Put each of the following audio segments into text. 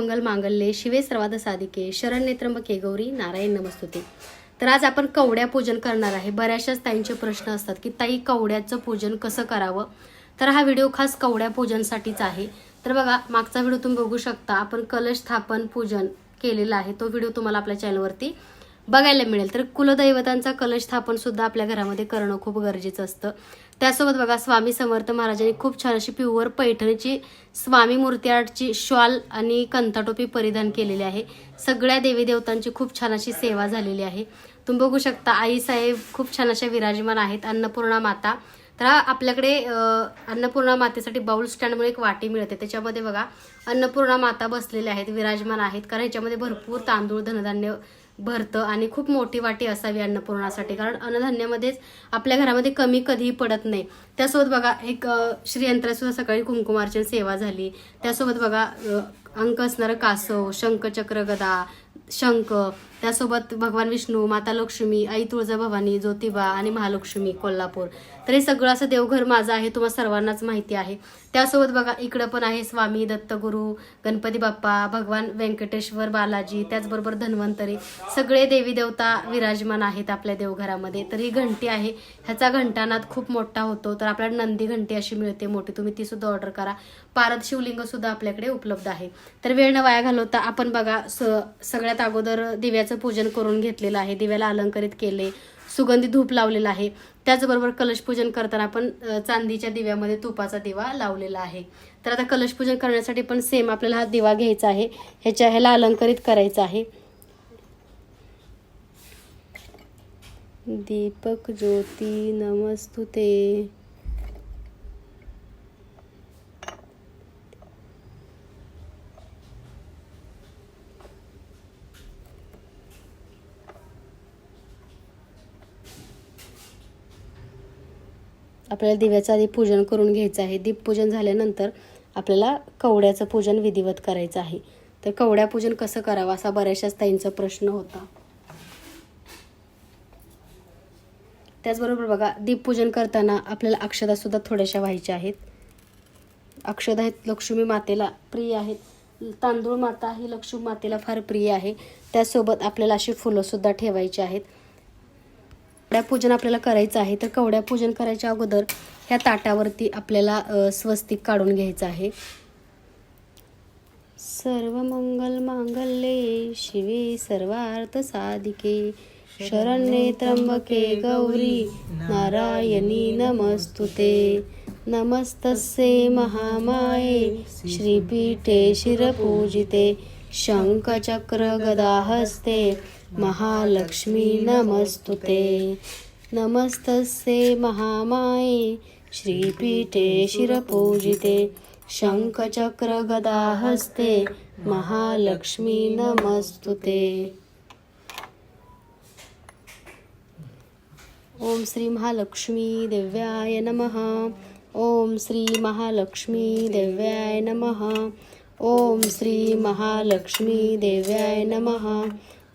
मंगल मांगल्ये शिवे सर्वाद साधिके शरण नेत्रंबके गौरी नारायण नमस्तुते. तर आज आपण कवड्या पूजन करणार आहे. बऱ्याचशाच ताईंचे प्रश्न असतात की ताई कवड्याचं पूजन कसं करावं? तर हा व्हिडिओ खास कवड्या पूजनसाठीच आहे. तर बघा मागचा व्हिडिओ तुम्ही बघू शकता. आपण कलश स्थापन पूजन केलेला आहे. तो व्हिडिओ तुम्हाला आपल्या चॅनलवरती बघायला मिळेल. तर कुलदैवतांचा कलश स्थापन सुद्धा आपल्या घरामध्ये करणं खूप गरजेचं असतं. त्यासोबत बघा स्वामी समर्थ महाराजांनी खूप छान अशी प्युअर पैठणीची स्वामी मूर्ती आर्टची शॉल आणि कंथाटोपी परिधान केलेली आहे. सगळ्या देवी देवतांची खूप छान अशी सेवा झालेली आहे. तुम्ही बघू शकता आई साहेब खूप छान अशा विराजमान आहेत अन्नपूर्णा माता. तर आपल्याकडे अन्नपूर्णा मातेसाठी बाउल स्टँड म्हणून एक वाटी मिळते. त्याच्यामध्ये बघा अन्नपूर्णा माता बसलेल्या आहेत विराजमान आहेत. कारण ह्याच्यामध्ये भरपूर तांदूळ धनधान्य भरतं आणि खूप मोठी वाटी असावी अन्नपूर्णासाठी कारण अन्नधान्यामध्येच आपल्या घरामध्ये कमी कधीही पडत नाही. त्यासोबत बघा एक श्रीयंत्रासुद्धा सकाळी कुंकुमार्चन सेवा झाली. त्यासोबत बघा अंक असणारं कासव शंखचक्र गदा शंख त्यासोबत भगवान विष्णू माता लक्ष्मी आई तुळजाभवानी ज्योतिबा आणि महालक्ष्मी कोल्हापूर. तर हे सगळं असं देवघर माझं आहे तुम्हाला सर्वांनाच माहिती आहे. त्यासोबत बघा इकडं पण आहे स्वामी दत्तगुरू गणपती बाप्पा भगवान व्यंकटेश्वर बालाजी त्याचबरोबर धन्वंतरी. सगळे देवी देवता विराजमान आहेत आपल्या देवघरामध्ये. तर ही घंटी आहे ह्याचा घंटानाद खूप मोठा होतो. तर आपल्याला नंदी घंटी अशी मिळते मोठी. तुम्ही ती सुद्धा ऑर्डर करा. पारद शिवलिंग सुद्धा आपल्याकडे उपलब्ध आहे. तर वेळ न वाया घालवता आपण बघा स सगळ्यात अगोदर दिव्याचं पूजन करून घेतलेलं आहे. दिव्याला अलंकरित केले सुगंधी धूप लावलेला आहे. त्याचबरोबर कलशपूजन करताना आपण चांदीच्या दिव्यामध्ये तुपाचा दिवा लावलेला आहे. तर आता कलशपूजन करण्यासाठी पण सेम आपल्याला हा दिवा घ्यायचा आहे. ह्याच्या ह्याला अलंकरित करायचं आहे. दीपक ज्योती नमस्तुते. आपल्याला दिव्याचं आधी पूजन करून घ्यायचं आहे. दीपपूजन झाल्यानंतर आपल्याला कवड्याचं पूजन विधिवत करायचं आहे. तर कवड्या पूजन कसं करावं असा बऱ्याचशाच ताईंचा प्रश्न होता. त्याचबरोबर बघा दीपपूजन करताना आपल्याला अक्षदासुद्धा थोड्याशा व्हायच्या आहेत. अक्षदा आहेत लक्ष्मी मातेला प्रिय आहेत. तांदूळ माता ही लक्ष्मी मातेला फार प्रिय आहे. त्यासोबत आपल्याला अशी फुलंसुद्धा ठेवायची आहेत. कवड्या पूजन आपल्याला करायचं आहे तर कवड्या पूजन करायच्या अगोदर ह्या ताटावरती आपल्याला स्वस्तिक काढून घ्यायचं आहे. सर्व मंगल मांगल्ये शिवे सर्वार्थ साधिके. शरण्ये त्र्यंबके गौरी नारायणी नमस्तुते. नमस्तस्ये महामाये श्रीपीठे शिरपूजिते. शङ्खचक्रगदाहस्ते महालक्ष्मी नमस्तुते। नमस्तस्ये महामाये श्रीपीठे शिरपूजिते शङ्खचक्रगदाहस्ते महालक्ष्मी नमस्तुते। ओम श्री महालक्ष्मी देव्याय नमः। ओम श्री महालक्ष्मी देव्याय नमः। ओम श्री महालक्ष्मी देव्याय नमः।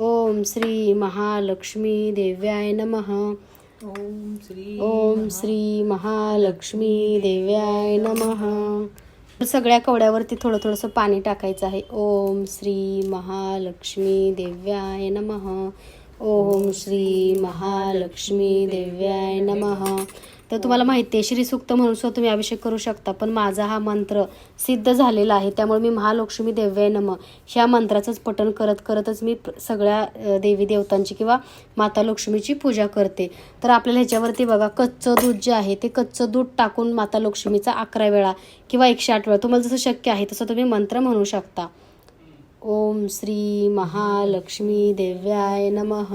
ओम श्री महालक्ष्मी देव्याय नमः। ओम श्री ओम श्री महालक्ष्मी देव्याय नमः। सगळ्या कवड्यावरती थोडं थोडंसं पाणी टाकायचं आहे. ओम श्री महालक्ष्मी देव्याय नमः। ओम श्री महालक्ष्मी देव्याय नमः। तर तुम्हाला माहिती आहे श्री सुक्त म्हणून सुद्धा तुम्ही अभिषेक करू शकता. पण माझा हा मंत्र सिद्ध झालेला आहे त्यामुळे मी महालक्ष्मी देव्याय नम. ह्या मंत्राचंच पठण करत करतच मी सगळ्या देवी देवतांची किंवा माता लक्ष्मीची पूजा करते. तर आपल्याला ह्याच्यावरती बघा कच्चं दूध जे आहे ते कच्चं दूध टाकून माता लक्ष्मीचा अकरा वेळा किंवा एकशे आठ वेळा तुम्हाला जसं शक्य आहे तसं तुम्ही मंत्र म्हणू शकता. ओम श्री महालक्ष्मी देव्याय नमः.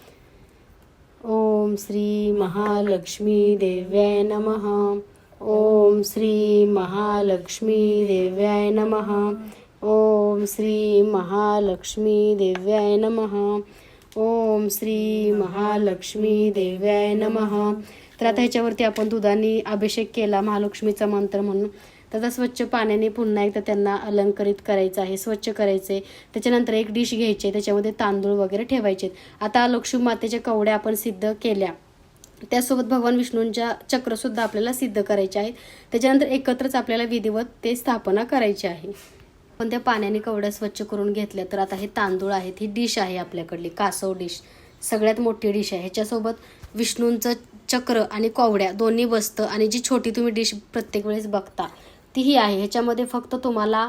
ओम श्री महालक्ष्मी देव्याय नमः। ओम श्री महालक्ष्मी देव्याय नमः। ओम श्री महालक्ष्मी देव्याय नमः। ओम श्री महालक्ष्मी देव्याय नमः। तर आता ह्याच्यावरती आपण दुधाने अभिषेक केला महालक्ष्मीचा मंत्र म्हणून. तर स्वच्छ पाण्याने पुन्हा एकदा त्यांना अलंकरित करायचं आहे स्वच्छ करायचे त्याच्यानंतर एक डिश घ्यायची त्याच्यामध्ये तांदूळ वगैरे ठेवायचे आता लक्ष्मी मातेच्या कवड्या आपण सिद्ध केल्या. त्यासोबत भगवान विष्णूंच्या चक्रसुद्धा आपल्याला सिद्ध करायचे आहेत. त्याच्यानंतर एकत्रच आपल्याला विधिवत ते स्थापना करायची आहे. पण त्या पाण्याने कवड्या स्वच्छ करून घेतल्या तर आता हे तांदूळ आहेत ही डिश आहे आपल्याकडली कासव डिश. सगळ्यात मोठी डिश आहे. ह्याच्यासोबत विष्णूंचं चक्र आणि कोवड्या दोन्ही बसतं आणि जी छोटी तुम्ही डिश प्रत्येक वेळेस बघता तीही आहे. ह्याच्यामध्ये फक्त तुम्हाला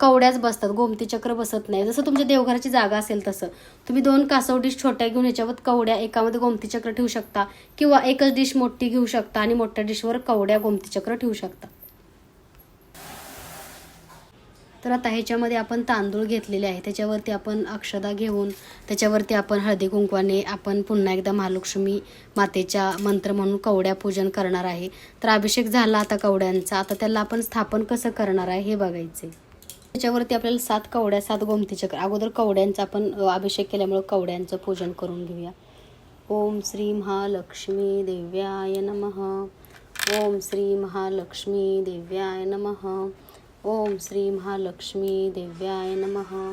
कवड्याच बसतात गोमती चक्र बसत नाही. जसं तुमच्या देवघराची जागा असेल तसं. तुम्ही दोन कासव डिश छोट्या घेऊन ह्याच्यावर कवड्या एकामध्ये गोमती चक्र ठेवू शकता किंवा एकच डिश मोठी घेऊ शकता आणि मोठ्या डिशवर कवड्या गोमती चक्र ठेवू शकता. तर आता ह्याच्यामध्ये आपण तांदूळ घेतलेले आहे. त्याच्यावरती आपण अक्षदा घेऊन त्याच्यावरती आपण हळदी कुंकवाने आपण पुन्हा एकदा महालक्ष्मी मातेच्या मंत्र म्हणून कवड्या पूजन करणार आहे. तर अभिषेक झाला आता कवड्यांचा. आता त्याला आपण स्थापन कसं करणार आहे हे बघायचे त्याच्यावरती आपल्याला सात कवड्या सात गोमतीच्या अगोदर कवड्यांचा आपण अभिषेक केल्यामुळे कवड्यांचं पूजन करून घेऊया. ओम श्री महालक्ष्मी देव्याय नमः. ओम श्री महालक्ष्मी देव्याय नमः. ओम श्री महालक्ष्मी देव्याय नमः.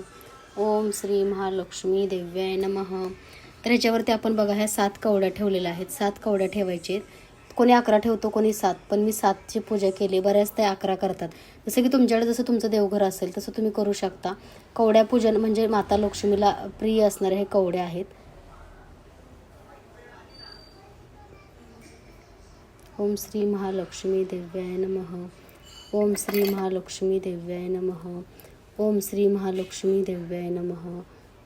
ओम श्री महालक्ष्मी देव्याय नमः. तर याच्यावरती आपण बघा ह्या सात कवड्या ठेवलेल्या आहेत. सात कवड्या ठेवायचे आहेत. कोणी अकरा ठेवतो कोणी सात. पण मी सातची पूजा केली बऱ्याच त्या अकरा करतात. जसं की तुमच्याकडे जसं तुमचं देवघर असेल तसं तुम्ही करू शकता. कवड्या पूजन म्हणजे माता लक्ष्मीला प्रिय असणारे हे कवड्या आहेत. ओम श्री महालक्ष्मी देव्याय नमः. ओम श्री महालक्ष्मी देव्याय नमः. ओम श्री महालक्ष्मी देव्याय नमः.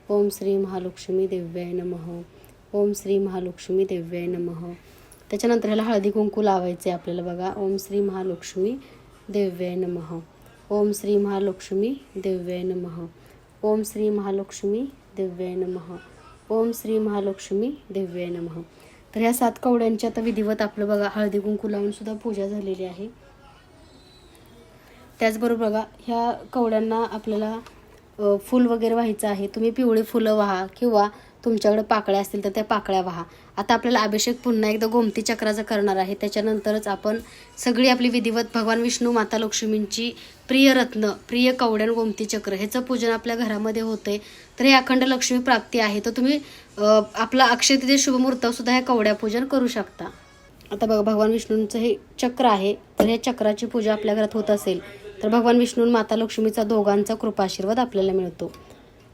ओम श्री महालक्ष्मी देव्याय नमः. ओम श्री महालक्ष्मी देव्याय नमः. त्याच्यानंतर ह्याला हळदी कुंकू लावायचे आपल्याला बघा. ओम श्री महालक्ष्मी देव्याय नमः. ओम श्री महालक्ष्मी देव्याय नमः. ओम श्री महालक्ष्मी देव्याय नमः. ओम श्री महालक्ष्मी देव्याय नमः. तर ह्या सात कवड्यांची आता विधिवत आपलं बघा हळदी कुंकू लावून सुद्धा पूजा झालेली आहे. त्याचबरोबर बघा ह्या कवड्यांना आपल्याला फूल वगैरे व्हायचं आहे. तुम्ही पिवळी फुलं व्हा किंवा तुमच्याकडे पाकळ्या असतील तर त्या पाकळ्या व्हा. आता आपल्याला अभिषेक पुन्हा एकदा गोमती चक्राचा करणार आहे. त्याच्यानंतरच आपण सगळी आपली विधिवत भगवान विष्णू माता लक्ष्मींची प्रिय रत्न प्रिय कवड्यान गोमती चक्र ह्याचं पूजन आपल्या घरामध्ये होते तर हे अखंड लक्ष्मी प्राप्ती आहे. तर तुम्ही आपला अक्षय तिथे शुभमुहूर्तसुद्धा हे ह्या कवड्या पूजन करू शकता. आता बघा भगवान विष्णूंचं हे चक्र आहे. तर या चक्राची पूजा आपल्या घरात होत असेल तर भगवान विष्णू माता लक्ष्मीचा दोघांचा कृपाशीर्वाद आपल्याला मिळतो.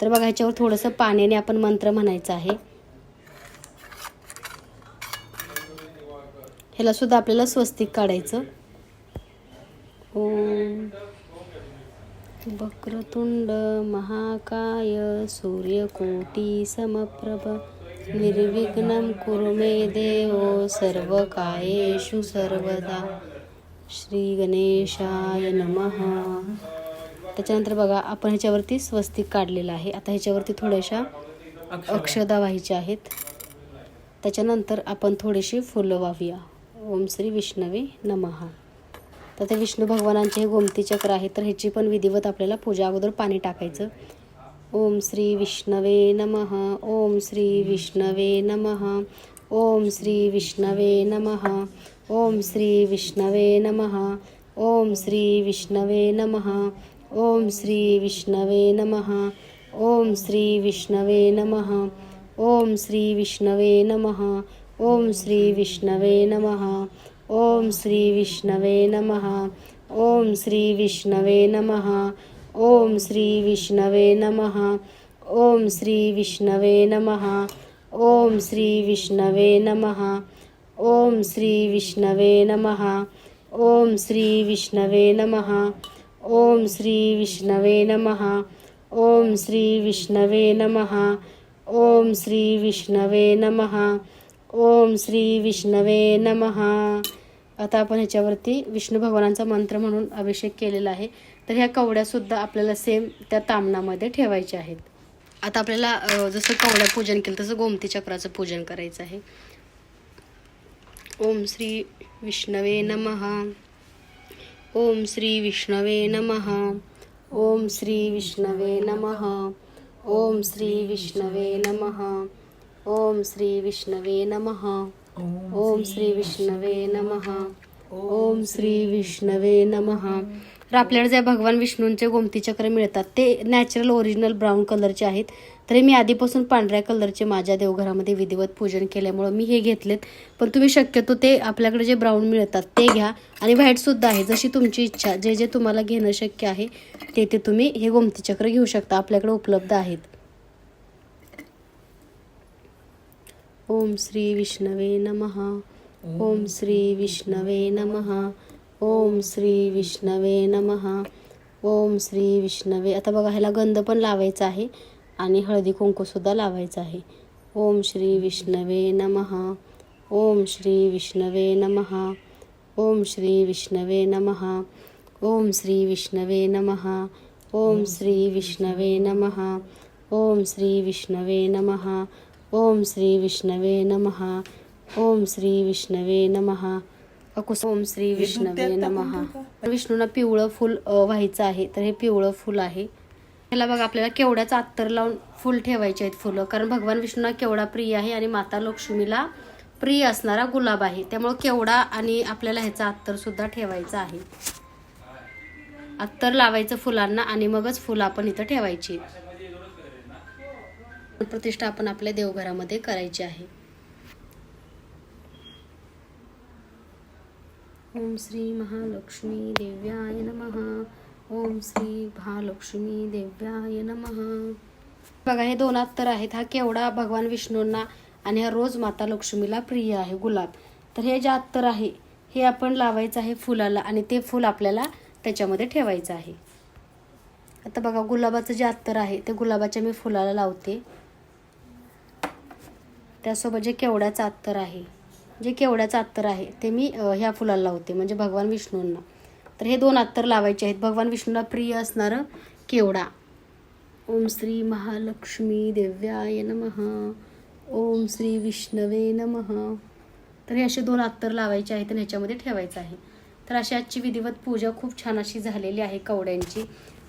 तर बघा ह्याच्यावर थोडंसं पाण्याने आपण मंत्र म्हणायचं आहे. ह्याला सुद्धा आपल्याला स्वस्तिक काढायचं. ओम. वक्रतुंड महाकाय सूर्यकोटी समप्रभ. निर्विघ्नं कुरु मे देव सर्व कायेषु सर्वदा। श्री गणेशाय नमः। त्याच्यानंतर बघा आपण ह्याच्यावरती स्वस्तिक काढलेलं आहे. आता ह्याच्यावरती थोड्याशा अक्षदा. व्हायच्या आहेत. त्याच्यानंतर आपण थोडीशी फुलं वाहूया. ओम श्री विष्णवे नमः. तर ते विष्णू भगवानांचे हे गोमती चक्र आहे तर ह्याची पण विधिवत आपल्याला पूजा अगोदर पाणी टाकायचं. ॐ श्रीविष्णवे नमः ॐ श्रीविष्णवे नमः ॐ श्रीविष्णवे नमः ॐ श्रीविष्णवे नमः ॐ श्रीविष्णवे नमः ॐ श्रीविष्णवे नमः ॐ श्रीविष्णवे नमः ॐ श्रीविष्णवे नमः ॐ श्रीविष्णवे नमः ॐ श्रीविष्णवे नमः ॐ श्रीविष्णवे नमः ओम श्री विष्णवे नमः। ओम श्री विष्णवे नमः। ओम श्री विष्णवे नमः। ओम श्री विष्णवे नमः। ओम श्री विष्णवे नमः। ओम श्री विष्णवे नमः। ओम श्री विष्णवे नमः। ओम श्री विष्णवे नमः। ओम श्री विष्णवे नमः। आता आपण ह्याच्यावरती विष्णू भगवानांचा मंत्र म्हणून अभिषेक केलेला आहे. तर ह्या कवड्यासुद्धा आपल्याला सेम त्या तामणामध्ये ठेवायच्या आहेत. आता आपल्याला जसं कवड्या पूजन केलं तसं गोमती चक्राचं पूजन करायचं आहे. ओम श्री विष्णवे नमः. ओम श्री विष्णवे नमः. ओम श्री विष्णवे नमः. ओम श्री विष्णवे नमः. ओम श्री विष्णवे नमः. ओम श्री विष्णवे नमः. ओम श्री विष्णवे नमः. तर आपल्याला जे भगवान विष्णूंचे गोमती चक्र मिळतात ते नॅचरल ओरिजिनल ब्राऊन कलरचे आहेत. तरी मी आधीपासून पांढऱ्या कलरचे माझ्या देवघरामध्ये विधिवत पूजन केल्यामुळं मी हे घेतलेत. पण तुम्ही शक्यतो ते आपल्याकडे जे ब्राऊन मिळतात ते घ्या. आणि व्हाईटसुद्धा आहे जशी तुमची इच्छा जे जे तुम्हाला घेणं शक्य आहे ते ते तुम्ही हे गोमती चक्र घेऊ शकता. आपल्याकडे उपलब्ध आहेत. ओम श्री विष्णवे नमः ओम श्री विष्णवे नमः ओम श्री विष्णवे नमः ओम श्री विष्णवे आता बघा ह्याला गंध पण लावायचा आहे आणि हळदी कुंकूसुद्धा लावायचं आहे ओम श्री विष्णवे नमः ओम श्री विष्णवे नमः ओम श्री विष्णवे नमः ओम श्री विष्णवे नमः ओम श्री विष्णवे नमः ओम श्री विष्णवे नमः ओम श्री विष्णवे नमः। ओम श्री विष्णवे नमः। अकुस ओम श्री विष्णवे नमः। विष्णूला पिवळं फुल व्हायचं आहे. तर हे पिवळं फुल आहे. ह्याला बघा आपल्याला केवड्याचा अत्तर लावून फुल ठेवायचे आहेत फुलं. कारण भगवान विष्णूला केवडा प्रिय आहे आणि माता लक्ष्मीला प्रिय असणारा गुलाब आहे. त्यामुळं केवडा आणि आपल्याला ह्याचा अत्तर सुद्धा ठेवायचा आहे. अत्तर लावायचं फुलांना आणि मगच फुलं आपण इथं ठेवायची. प्रतिष्ठा आपण आपल्या देवघरामध्ये करायची आहे. ओम श्री महालक्ष्मी देव्याय महा ओम श्री महालक्ष्मी देव्याय महा बघा हे दोन अत्तर आहेत. हा केवढा भगवान विष्णूंना आणि हा रोज माता लक्ष्मीला प्रिय आहे गुलाब. तर हे जे अत्तर आहे हे आपण लावायचं आहे फुलाला आणि ते फुल आपल्याला त्याच्यामध्ये ठेवायचं आहे. आता बघा गुलाबाचं जे अत्तर आहे ते गुलाबाच्या मी फुलाला लावते. त्यासोबत जे केवड्याचं अत्तर आहे जे केवड्याचं अत्तर आहे ते मी ह्या फुलाला लावते म्हणजे भगवान विष्णूंना. तर हे दोन अत्तर लावायचे आहेत. भगवान विष्णूला प्रिय असणारं केवडा. ओम श्री महालक्ष्मी देव्याय नमः. ओम श्री विष्णवे नमः. तर हे असे दोन अत्तर लावायचे आहेत आणि ह्याच्यामध्ये ठेवायचं आहे. तर अशी आजची विधिवत पूजा खूप छान अशी झालेली आहे कवड्यांची.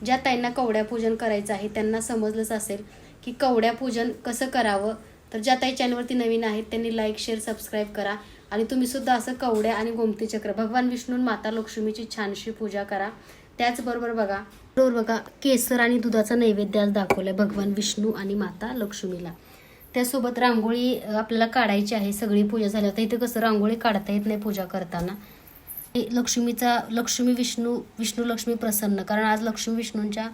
ज्या ताईंना कवड्या पूजन करायचं आहे त्यांना समजलंच असेल की कवड्या पूजन कसं करावं तर ज्या ताई चॅनलवरती नवीन आहेत त्यांनी लाईक शेअर सबस्क्राईब करा. आणि तुम्हीसुद्धा असं कवड्या आणि गोमती चक्र भगवान विष्णू माता लक्ष्मीची छानशी पूजा करा. त्याचबरोबर बघा बरोबर बघा केसर आणि दुधाचा नैवेद्य आज दाखवलाय भगवान विष्णू आणि माता लक्ष्मीला. त्यासोबत रांगोळी आपल्याला काढायची आहे सगळी पूजा झाली. आता इथे कसं रांगोळी काढता येत नाही पूजा करताना. लक्ष्मीचा लक्ष्मी विष्णू विष्णू लक्ष्मी प्रसन्न. कारण आज लक्ष्मी विष्णूंच्या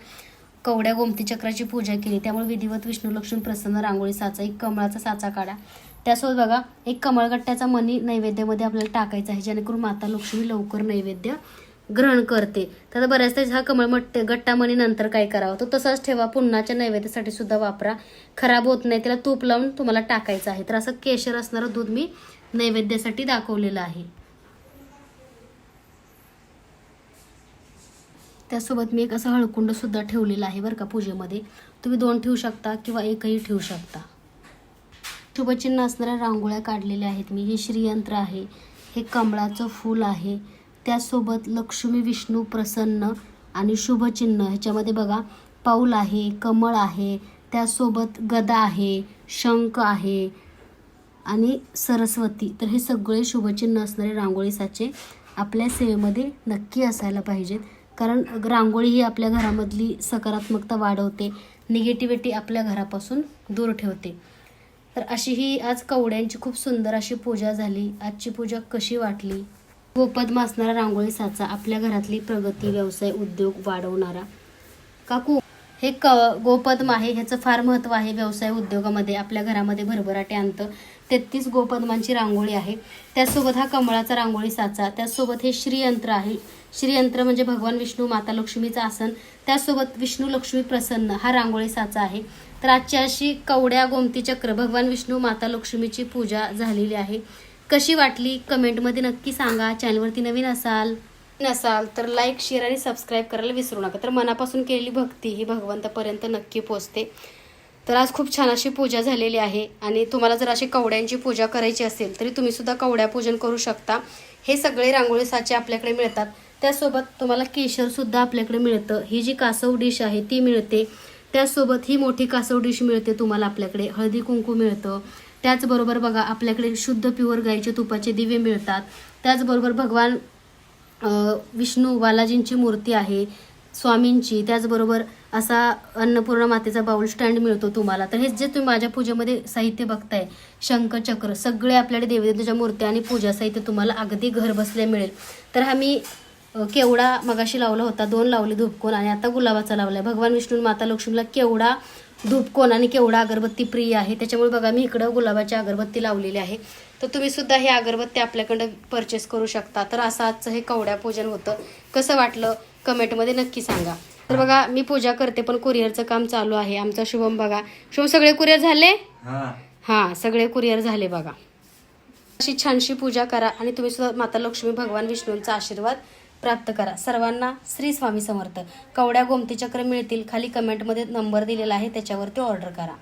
कवड्या गोमती चक्राची पूजा केली. त्यामुळे विधिवत विष्णू लक्ष्मी प्रसन्न रांगोळी साचा एक कमळाचा साचा काढा. त्यासोबत बघा एक कमळगट्ट्याचा मनी नैवेद्यामध्ये आपल्याला टाकायचा आहे जेणेकरून माता लक्ष्मी लवकर नैवेद्य ग्रहण करते. तर बऱ्याचदा हा कमळ मट्टे गट्टा मणी नंतर काय करावं? तो तसाच ठेवा पुन्हाच्या नैवेद्यासाठी सुद्धा वापरा. खराब होत नाही त्याला तूप लावून तुम्हाला टाकायचं आहे. तर असं केशर असणारं दूध मी नैवेद्यासाठी दाखवलेलं आहे. त्यासोबत मी एक असं हळकुंड सुद्धा ठेवलेलं आहे बरं का पूजेमध्ये. तुम्ही दोन ठेवू शकता किंवा एकही ठेवू शकता. शुभचिन्ह असणाऱ्या रांगोळ्या काढलेल्या आहेत मी. हे श्रीयंत्र आहे. हे कमळाचं फूल आहे. त्यासोबत लक्ष्मी विष्णू प्रसन्न आणि शुभचिन्ह. ह्याच्यामध्ये बघा पाऊल आहे कमळ आहे त्यासोबत गदा आहे शंख आहे आणि सरस्वती. तर हे सगळे शुभचिन्ह असणारे रांगोळी साचे आपल्या सेवेमध्ये नक्की असायला पाहिजेत. कारण रांगोळी ही आपल्या घरामधली सकारात्मकता वाढवते निगेटिव्हिटी आपल्या घरापासून दूर ठेवते. तर अशी ही आज कवड्यांची खूप सुंदर अशी पूजा झाली. आजची पूजा कशी वाटली? गोपद असणारा रांगोळी साचा आपल्या घरातली प्रगती व्यवसाय उद्योग वाढवणारा. काकू हे क गोपद्म आहे ह्याचं फार महत्त्व आहे. व्यवसाय उद्योगामध्ये आपल्या घरामध्ये भरभराटे आणतं तेहतीस गोपद्मांची रांगोळी आहे. त्याचसोबत हा कमळाचा रांगोळी साचा. त्याचसोबत हे श्रीयंत्र आहे. श्रीयंत्र म्हणजे भगवान विष्णू माता लक्ष्मीचं आसन. त्यासोबत विष्णू लक्ष्मी प्रसन्न हा रांगोळी साचा आहे. तर आजची अशी कवड्या गोमती चक्र भगवान विष्णू माता लक्ष्मीची पूजा झालेली आहे. कशी वाटली? कमेंटमध्ये नक्की सांगा. चॅनलवरती नवीन असाल? नसाल तर लाईक शेअर आणि सबस्क्राईब करायला विसरू नका. तर मनापासून केलेली भक्ती ही भगवंतापर्यंत नक्की पोचते. तर आज खूप छान अशी पूजा झालेली आहे. आणि तुम्हाला जर अशी कवड्यांची पूजा करायची असेल तरी तुम्हीसुद्धा कवड्या पूजन करू शकता. हे सगळे रांगोळी साचे आपल्याकडे मिळतात. त्यासोबत तुम्हाला केशर सुद्धा आपल्याकडे मिळतं. ही जी कासव डिश आहे ती मिळते. त्याचसोबत ही मोठी कासव डिश मिळते तुम्हाला आपल्याकडे. हळदी कुंकू मिळतं. त्याचबरोबर बघा आपल्याकडे शुद्ध प्युअर गाईचे तुपाचे दिवे मिळतात. त्याचबरोबर भगवान विष्णू बालाजींची मूर्ती आहे स्वामींची. त्याचबरोबर असा अन्नपूर्णा मातेचा बाउल स्टँड मिळतो तुम्हाला. तर हे जे तुम्ही माझ्या पूजेमध्ये साहित्य बघताय शंखचक्र सगळे आपल्याकडे देवदेवतेच्या मूर्त्या आणि पूजा साहित्य तुम्हाला अगदी घर बसल्या मिळेल. तर हा मी केवडा मगाशी लावला होता दोन लावले धूपकोन आणि आता गुलाबाचा लावलाय. भगवान विष्णू माता लक्ष्मीला केवडा धूपकोन आणि केवडा अगरबत्ती प्रिय आहे त्याच्यामुळे बघा मी इकडं गुलाबाची अगरबत्ती लावलेली आहे. तर तुम्ही सुद्धा हे अगरबत्ती आपल्याकडं परचेस करू शकता. तर असं आजचं हे कवड्या पूजन होतं. कसं वाटलं? कमेंटमध्ये नक्की सांगा. तर बघा मी पूजा करते पण कुरिअरचं काम चालू आहे. आमचा शुभम बघा. शुभम सगळे कुरिअर झाले? हां सगळे कुरिअर झाले बघा. अशी छानशी पूजा करा आणि तुम्ही सुद्धा माता लक्ष्मी भगवान विष्णूंचा आशीर्वाद प्राप्त करा. सर्वांना श्री स्वामी समर्थ. कवड्या गोमती चक्र मिळतील. खाली कमेंटमध्ये नंबर दिलेला आहे त्याच्यावरती ऑर्डर करा.